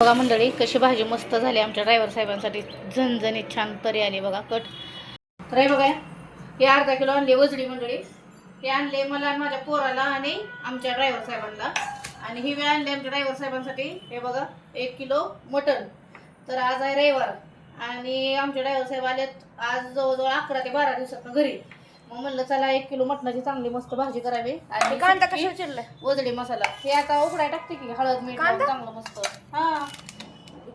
बघा मंडळी कशी भाजी मस्त झाली आमच्या ड्रायव्हर साहेबांसाठी. झणझणीत छान तरी आली बघा कट. तर बघा हे अर्धा किलो आणले वजडी मंडळी. हे आणले मला आणि माझ्या पोराला आणि आमच्या ड्रायव्हर साहेबांना आणि ही वेळ आणली आमच्या ड्रायव्हर साहेबांसाठी. हे बघा एक किलो मटण. तर आज आहे रविवार. आणि आमचे ड्रायव्हर साहेब आलेत आज जवळजवळ अकरा ते बारा दिवसात घरी. मग म्हणलं चला एक किलो मटणाची चांगली मस्त भाजी करावी. आणि कांदा कशावर चिरलाय? वजडी मसाला. हे आता उकडाय टाकते की हळद मीठ कांदा? चांगलं मस्त. हा.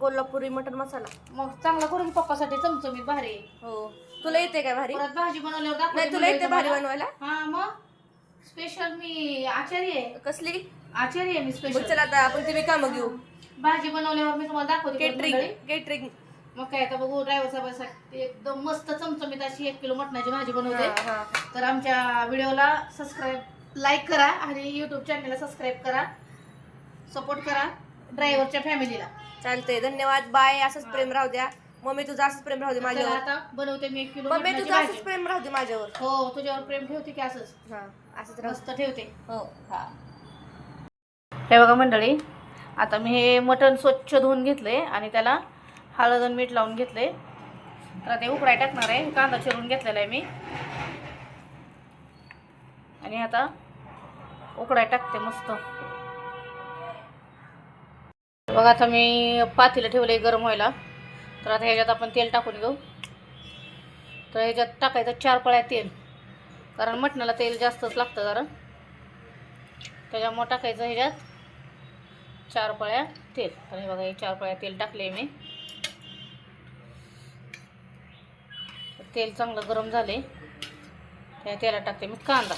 कोल्हापुरी मटन मसाला. मग चांगला करून पप्पासाठी चमचमीत भारी. हो. तुला येते काय भारी? परत भाजी बनवल्यावर दाखवते नाही तुला येते भारी तुम्हाला. बनवायला? हा मग? स्पेशल मी आचार्य आहे. कसली? आचार्य आहे मी स्पेशल चला आता आपण तुम्ही काम घेऊ. भाजी बनवल्यावर मी तुम्हाला दाखवते परत केटरिंग मंडळी. केटरिंग मग काय आता बघू ड्रायव्हर साहेबांसाठी एकदम मस्त चमचमीत अशी एक किलो मटणाची भाजी बनवते. तर आमच्या व्हिडिओला सबस्क्राईब लाईक करा आणि युट्यूब चॅनलला सबस्क्राईब करा. सपोर्ट करा ड्रायव्हरच्या फॅमिलीला चालतंय धन्यवाद. बाय असंच प्रेम राहू द्या. मम्मी तुझं असंच प्रेम राहू दे माझ्यावर. आता बनवते मी एक किलो मम्मी मटणाची तुझं असंच प्रेम राहू दे माझ्यावर. हो तुझ्यावर प्रेम ठेवते की असंच. हा असंच राहू मस्त ठेवते. हो. हा. हे बघा मंडळी आता मी हे मटण स्वच्छ धुवून घेतले आणि त्याला हळद आणि मीठ लावून घेतले तर ते उकडाय टाकणार आहे. कांदा चिरून घेतलेला आहे मी. आणि आता उकडाय टाकते मस्त. बघा आता मी पातीला आहे गरम व्हायला. तर आता ह्याच्यात आपण तेल टाकून घेऊ. तर ह्याच्यात टाकायचं चार पळ्या तेल. कारण मटणाला तेल जास्तच लागतं जरा. त्याच्यामुळं टाकायचं ह्याच्यात चार पळ्या तेल. तर हे बघा हे चार पळ्या तेल टाकले मी. तेल चांगलं गरम झाले त्या तेलात टाकते मी कांदा.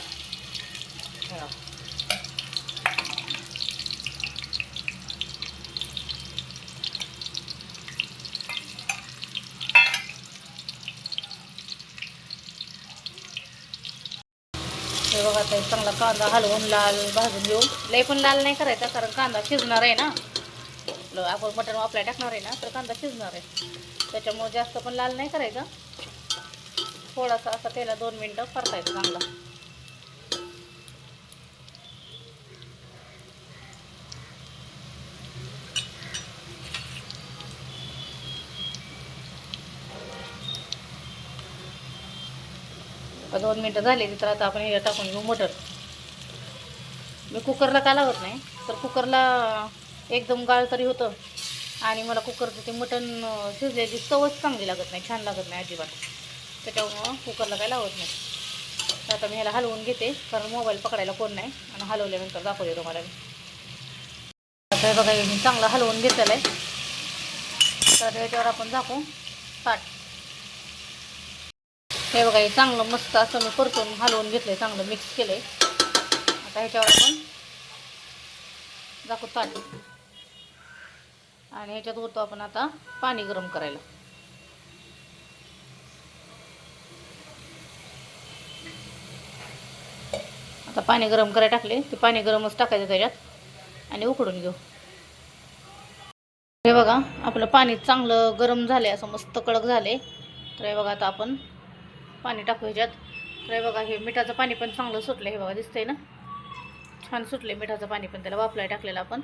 हे. बघा. आता चांगला कांदा हलवून लाल भाजून घेऊ. लय पण लाल नाही करायचा कारण कांदा शिजणार आहे ना. आपण मटण वापराय टाकणार आहे ना तर कांदा शिजणार आहे. त्याच्यामुळे जास्त पण लाल नाही करायचा. थोडासा असा त्याला दोन मिनटं परतायचं चांगला. दोन मिनटं झाली तर आता आपण हे टाकून घेऊ मटर. मी कुकरला का लावत नाही तर कुकरला एकदम गाळ तरी होतं. आणि मला कुकरचं ते मटण अं, शिजल्याची चवच चांगली लागत नाही छान लागत नाही अजिबात. त्याच्यामुळं कुकरला काय लावत नाही. तर आता मी ह्याला हलवून घेते कारण मोबाईल पकडायला कोण नाही आणि हलवल्यानंतर दाखवते तुम्हाला मी. आता हे बघा मी चांगलं हलवून घेतलेलं आहे. तर याच्यावर आपण दाखवू ताट. हे बघा हे चांगलं मस्त असं मी परतून हलवून घेतलंय चांगलं मिक्स केलंय. आता ह्याच्यावर आपण दाखवू ताट. आणि ह्याच्यात होतो आपण आता पाणी गरम करायला. आता पाणी गरम करायला टाकले ते पाणी गरमच टाकायचं त्याच्यात आणि उकडून घेऊ. हे बघा आपलं पाणी चांगलं गरम झाले असं मस्त कडक झाले तर हे बघा आता आपण पाणी टाकू ह्याच्यात. तर हे बघा हे मिठाचं पाणी पण चांगलं सुटलं हे बघा दिसतंय ना? छान सुटले मिठाचं पाणी पण त्याला वापलाय टाकलेलं आपण.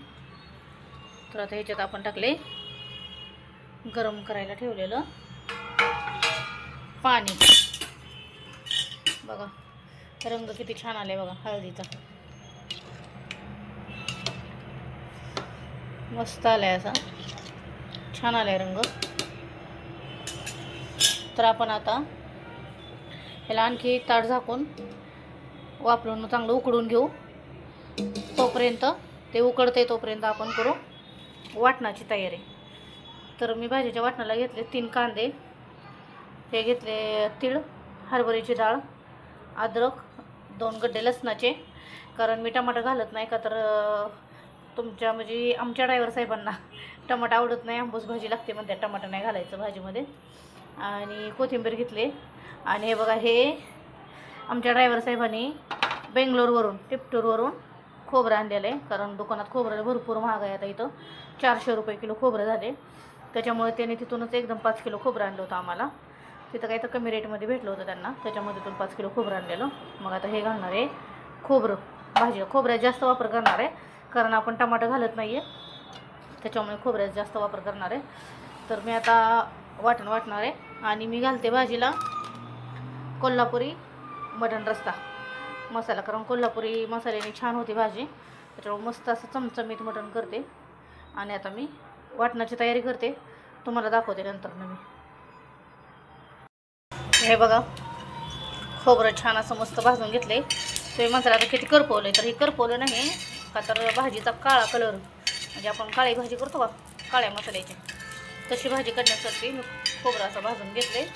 तर आता ह्याच्यात आपण टाकले गरम करायला ठेवलेलं पाणी. बघा रंग किती छान आले बघा हळदीचा. मस्त आलाय असा. छान आलाय रंग. तर आपण आता ह्याला आणखी ताट झाकून वापरून चांगलं उकडून घेऊ. तोपर्यंत ते उकडते तोपर्यंत आपण करू वाटणाची तयारी. तर मी भाजीच्या वाटणाला घेतले तीन कांदे. हे घेतले तीळ हरभऱ्याची डाळ अद्रक दोन गड्डे लसणाचे. कारण मी टमाटर घालत नाही का तर तुमच्या म्हणजे आमच्या ड्रायव्हर साहेबांना टमाटर आवडत नाही आंबूस भाजी लागते म्हणते टमाटर नाही घालायचं भाजीमध्ये. आणि कोथिंबीर घेतले. आणि हे बघा हे आमच्या ड्रायव्हर साहेबांनी बेंगलोरवरून टिपटूरवरून खोबरं आणलेलं आहे. कारण दुकानात खोबरं भरपूर महाग आहे आता इथं. चारशे रुपये किलो खोबरं झाले. त्याच्यामुळे त्याने तिथूनच एकदम पाच किलो खोबरं आणलं होतं आम्हाला. तिथं काही तर कमी रेटमध्ये भेटलं होतं त्यांना. त्याच्यामध्ये तुम्ही पाच किलो खोबरं आणलेलं. मग आता हे घालणार आहे खोबरं. भाजी खोबऱ्यात जास्त वापर करणार आहे. कारण आपण टमाटर घालत नाही आहे त्याच्यामुळे खोबऱ्याचा जास्त वापर करणार आहे. तर मी आता वाटण वाटणार आहे. आणि मी घालते भाजीला कोल्हापुरी मटण रस्ता मसाला कारण कोल्हापुरी मसाल्याने छान होती भाजी. त्याच्यामुळे मस्त असं चमचमीत मटण करते. आणि आता मी वाटणाची तयारी करते. तुम्हाला दाखवते नंतर मी हे बघा. खोबरं छान असं मस्त भाजून घेतले तुम्ही मसाला आता किती करपवलं तर हे करपवलं नाही. का तर भाजीचा काळा कलर. म्हणजे आपण काळी भाजी करतो का काळ्या मसाल्याची. तशी भाजी करण्यासाठी मी खोबरं असं भाजून घेतले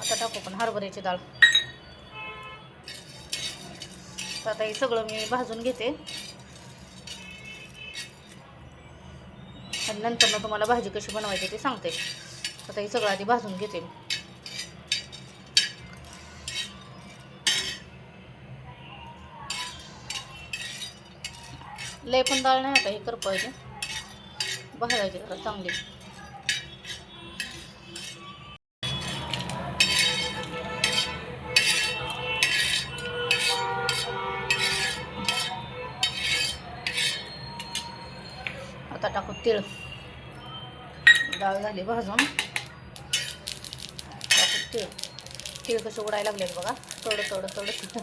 आता टाकू पण हरभऱ्याची डाळ. तर आता हे सगळं मी भाजून घेते. नंतर ना तुम्हाला भाजी कशी बनवायची ते सांगते. आता हे सगळं आधी भाजून घेते. मी लय पण डाळ नाही आता हे कर पाहिजे भाजायची जरा चांगली. आता टाकू तीळ. झाली भाजून. तीळ. तीळ कसे उडायला लागलेत बघा. थोडं थोडं थोडं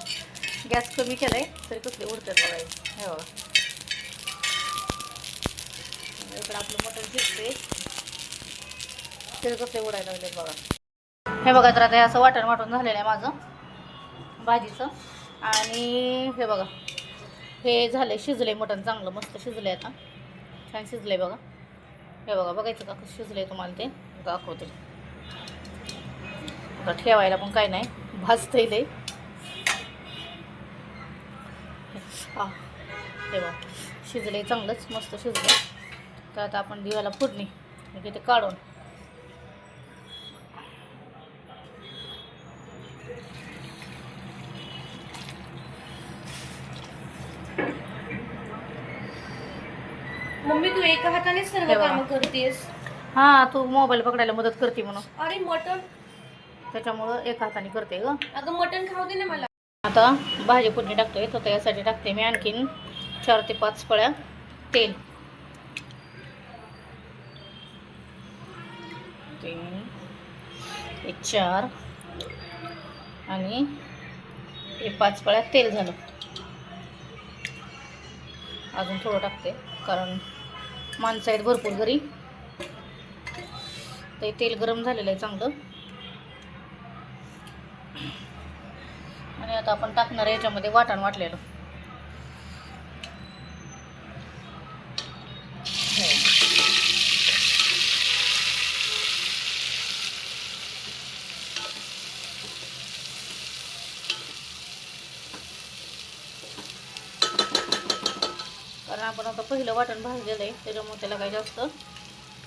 गॅस कमी केलाय तरी कसले उडतात बघा हे. बघा इकडं आपलं मटण शिजते तीळ कसले उडायला लागलेत बघा. हे बघा तर आता हे असं वाटण वाटून झालेलं आहे माझं. भाजीचं. आणि हे बघा. हे झालं शिजले मटण चांगलं मस्त शिजलं आता. छान शिजलं आहे बघा. हे बघा बघायचं का शिजलं आहे तुम्हाला ते? दाखवते आता ठेवायला पण काय नाही. भाजतं लय हा. हे बघा शिजलं आहे चांगलंच मस्त शिजलं तर आता आपण दिव्याला फोडणी म्हणजे ते काढून मम्मी तू एका हाताने सर्व हे बघा. कामं करतेस. हां तू मोबाईल पकडायला मदत करते म्हणून. अरे मटण. त्याच्यामुळं एका हाताने करते ग. अगं मटण खाऊ दे ना मला. आता भाजी फोडणी टाकतोय तर त्यासाठी टाकते मी आणखीन चार ते पाच पळ्या तेल. तीन एक चार. आणि हे पाच पळ्या तेल झालं. अजून थोडं टाकते कारण माणसं आहेत भरपूर घरी. ते तेल गरम झालेलं आहे चांगलं. आणि आता आपण टाकणार आहे याच्यामध्ये वाटण वाटलेलं हो. कारण आपण आता पहिलं वाटण भाजलेलं आहे त्याच्यामुळे त्याला काही जास्त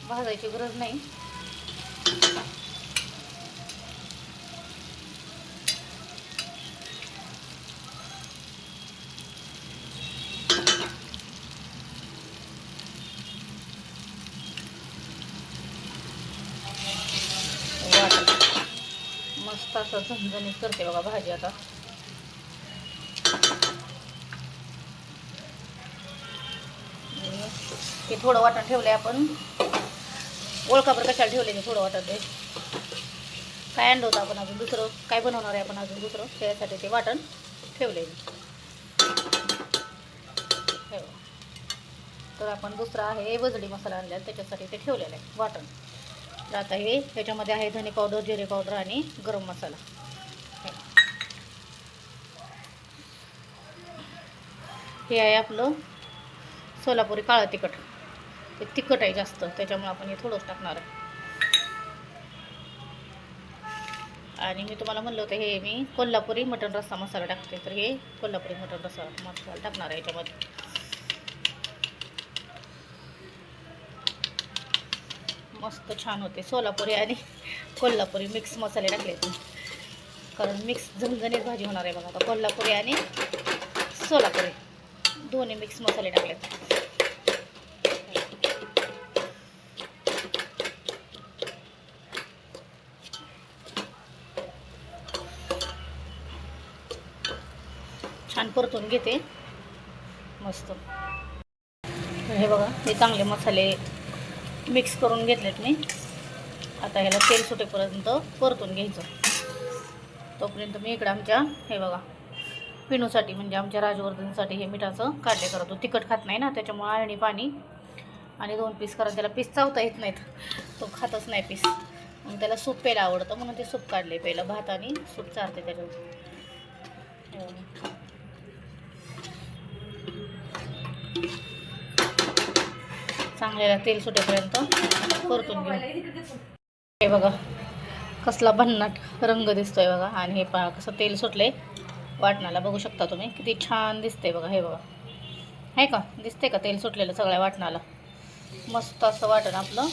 भाजायची गरज नाही. मस्त असं झणझणीत करते बघा भाजी आता. हे थोडं वाटण ठेवलं आहे आपण. ओळखाबर कशाला ठेवले थोडं वाटण ते काय आणलं होतं आपण अजून? दुसरं काय बनवणार आहे आपण अजून दुसरं? त्यासाठी ते वाटण ठेवले हे. हो. तर आपण दुसरा आहे वजडी मसाला आणलेला त्याच्यासाठी ते ठेवलेलं आहे वाटण. तर आता हे ह्याच्यामध्ये आहे धने पावडर जिरे पावडर आणि गरम मसाला. हे. हे आहे आपलं सोलापुरी काळं तिखट. ते तिखट आहे जास्त त्याच्यामुळे आपण हे थोडंच टाकणार आहे. आणि मी तुम्हाला म्हणलं होतं हे मी कोल्हापुरी मटण रस्सा मसाला टाकते. तर हे कोल्हापुरी मटण रस्सा मसाला टाकणार आहे याच्यामध्ये. मस्त छान होते सोलापुरी आणि कोल्हापुरी मिक्स मसाले टाकले. कारण मिक्स झणझणीत भाजी होणार आहे बघा आता कोल्हापुरी आणि सोलापुरी. दोन्ही मिक्स मसाले टाकलेत. परतून घेते. मस्त. हे बघा हे चांगले मसाले मिक्स करून घेतलेत मी. आता ह्याला तेल सुटेपर्यंत परतून घ्यायचं. तोपर्यंत मी इकडं आमच्या हे बघा पिणूसाठी म्हणजे आमच्या राजवर्धनसाठी हे मिठाचं काढले करत तिखट खात नाही ना त्याच्यामुळं आळणी पाणी आणि दोन पीस करा त्याला पीस चावता येत नाहीत. तो खातच नाही पीस मग त्याला सूप प्यायला आवडतं म्हणून ते सूप काढले पहिलं भात आणि सूप चारते त्याच्यावर चांगलेलं तेल सुटेपर्यंत परतून घेऊ. हे बघा कसला भन्नाट रंग दिसतोय बघा. आणि हे पहा कसं तेल सुटले वाटणाला बघू शकता तुम्ही. किती छान दिसते बघा हे बघा. आहे का? दिसते का तेल सुटलेलं सगळ्या वाटणाला? मस्त असं वाटण आपलं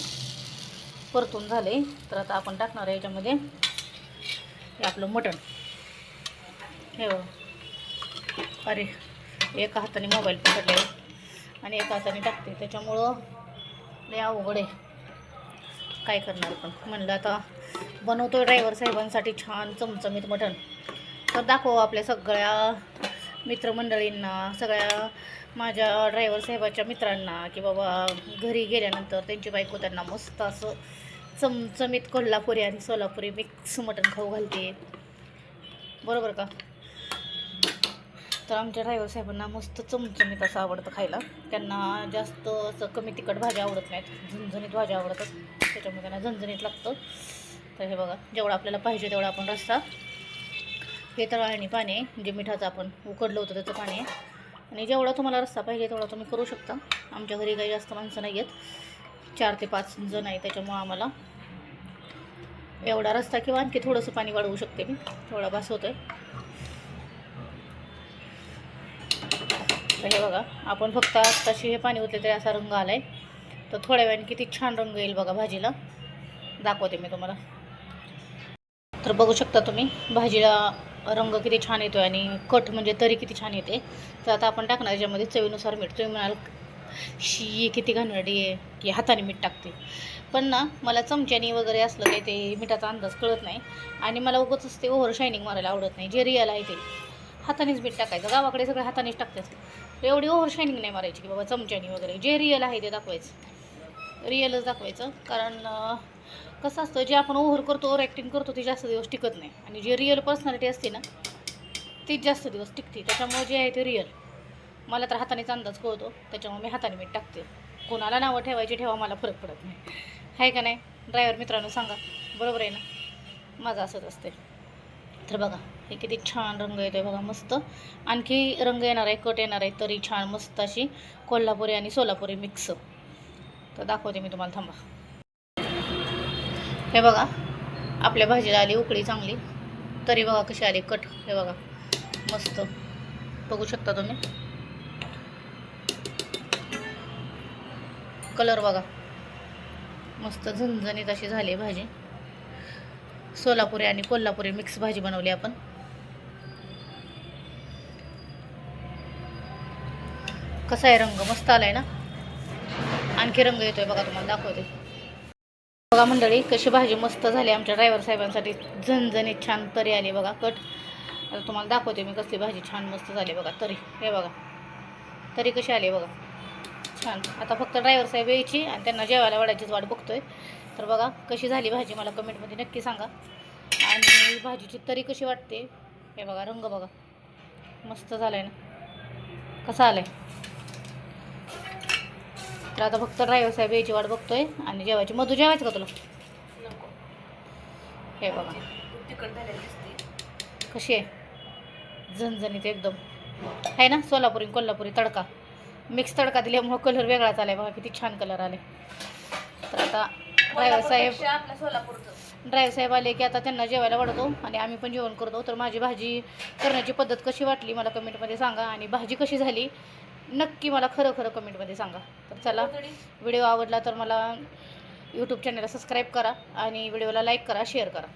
परतून झाले तर आता आपण टाकणार आहे याच्यामध्ये हे आपलं मटण. हे बघा. अरे एका हाताने मोबाईल पकडले आणि एका हाताने टाकते. त्याच्यामुळं लय अवघड आहे. काय करणार पण? म्हणलं आता बनवतो ड्रायव्हर साहेबांसाठी छान चमचमीत मटण. तर दाखव आपल्या सगळ्या मित्रमंडळींना सगळ्या माझ्या ड्रायव्हर साहेबाच्या मित्रांना की बाबा घरी गेल्यानंतर त्यांची बायको त्यांना मस्त असं चमचमीत कोल्हापुरी आणि सोलापुरी मिक्स मटण खाऊ घालते. बरोबर का? तर आमच्या ड्रायव्हर साहेबांना मस्त चमचमीत असं आवडतं खायला. त्यांना जास्त असं कमी तिखट भाज्या आवडत नाहीत. झणझणीत भाज्या आवडतात. त्याच्यामुळे त्यांना झणझणीत लागतं. तर हे बघा जेवढं आपल्याला पाहिजे तेवढा आपण रस्ता हे तर आणि पाणी आहे जे मिठाचं आपण उकडलं होतं त्याचं पाणी. आहे आणि जेवढा तुम्हाला रस्ता पाहिजे तेवढा तुम्ही करू शकता. आमच्या घरी काही जास्त माणसं नाही आहेत. चार ते पाच जण आहे त्याच्यामुळं आम्हाला एवढा रस्ता किंवा आणखी थोडंसं पाणी वाढवू शकते मी. थोडा बास होतो आहे हे बघा आपण फक्त आत्ताशी हे पाणी उतले तरी असा रंग आला आहे तर थोड्या वेळाने किती छान रंग येईल बघा भाजीला. दाखवते मी तुम्हाला. तर बघू शकता तुम्ही भाजीला रंग किती छान येतो आणि कट म्हणजे तरी किती छान येते. तर आता आपण टाकणार याच्यामध्ये चवीनुसार मीठ. तुम्ही म्हणाल शी किती घाणडी आहे. की हाताने मीठ टाकते. पण ना मला चमच्यानी वगैरे असलं काही ते मिठाचा अंदाज कळत नाही. आणि मला उगच ते ओव्हर शायनिंग मारायला आवडत नाही. जे रिअल आहे ते. हातानेच मीठ टाकायचं. गावाकडे सगळं हातानेच टाकतात. एवढी ओव्हर शायनिंग नाही मारायची की बाबा चमच्यानी वगैरे. जे रिअल आहे ते दाखवायचं. रिअलच दाखवायचं. कारण कसं असतं जे आपण ओव्हर करतो ओव्हर ॲक्टिंग करतो ते जास्त दिवस टिकत नाही. आणि जे रिअल पर्सनॅलिटी असते ना तीच जास्त दिवस टिकते. त्याच्यामुळे जे आहे ते रिअल मला तर हातानेच अंदाज कळतो. त्याच्यामुळे मी हाताने मीठ टाकते. कोणाला नावं ठेवायची ठेवा मला फरक पडत नाही. आहे का नाही? ड्रायव्हर मित्रांनो सांगा. बरोबर आहे ना? माझं असंच असते तर बघा हे किती छान रंग येतो आहे बघा मस्त. आणखी रंग येणार आहे कट येणार आहे तरी छान मस्त अशी कोल्हापुरी आणि सोलापुरी मिक्स तर दाखवते मी तुम्हाला थांबा. हे बघा आपल्या भाजीला आली उकळी चांगली. तरी बघा कशी आली कट. हे बघा मस्त. बघू शकता तुम्ही. कलर बघा. मस्त झणझणीत अशी झाली आहे भाजी. सोलापुरी आणि कोल्हापुरी मिक्स भाजी बनवली आपण. कसा आहे रंग? मस्त आलाय ना? आणखी रंग येतोय बघा तुम्हाला दाखवते. बघा मंडळी कशी भाजी मस्त झाली आमच्या ड्रायव्हर साहेबांसाठी. झणझणीत छान तरी आली बघा कट. आता तुम्हाला दाखवते मी कसली भाजी छान मस्त झाली बघा तरी. हे बघा. तरी कशी आली बघा. छान. आता फक्त ड्रायव्हर साहेब यायची आणि त्यांना जेवायला वाढायचीच वाट बघतोय. तर बघा कशी झाली भाजी मला कमेंटमध्ये नक्की सांगा. आणि भाजीची तरी कशी वाटते? हे बघा रंग बघा. मस्त झालाय ना. कसा आलाय? तर आता फक्त ड्रायव्हर साहेब यायची वाट बघतोय. आणि जेवायची मधू जेवायचं का तुला? हे बघा. कशी आहे? झणझणीत एकदम. आहे ना सोलापुरी कोल्हापुरी तडका. मिक्स तडका दिल्यामुळं कलर वेगळाच आलाय बघा किती छान कलर आले तर आता ड्रायव्हर साहेब. कोल्हापूरपेक्षा आपल्या सोलापूरचं. ड्रायव्हर साहेब आले की आता त्यांना जेवायला वाढवतो आणि आम्ही पण जेवण करतो. तर माझी भाजी करण्याची पद्धत कशी वाटली मला कमेंटमध्ये सांगा आणि भाजी कशी झाली नक्की मला खरं खरं कमेंटमध्ये सांगा. तर चला. व्हिडिओ आवडला तर मला यूट्यूब चॅनलला सबस्क्राईब करा आणि व्हिडिओला लाईक करा शेअर करा.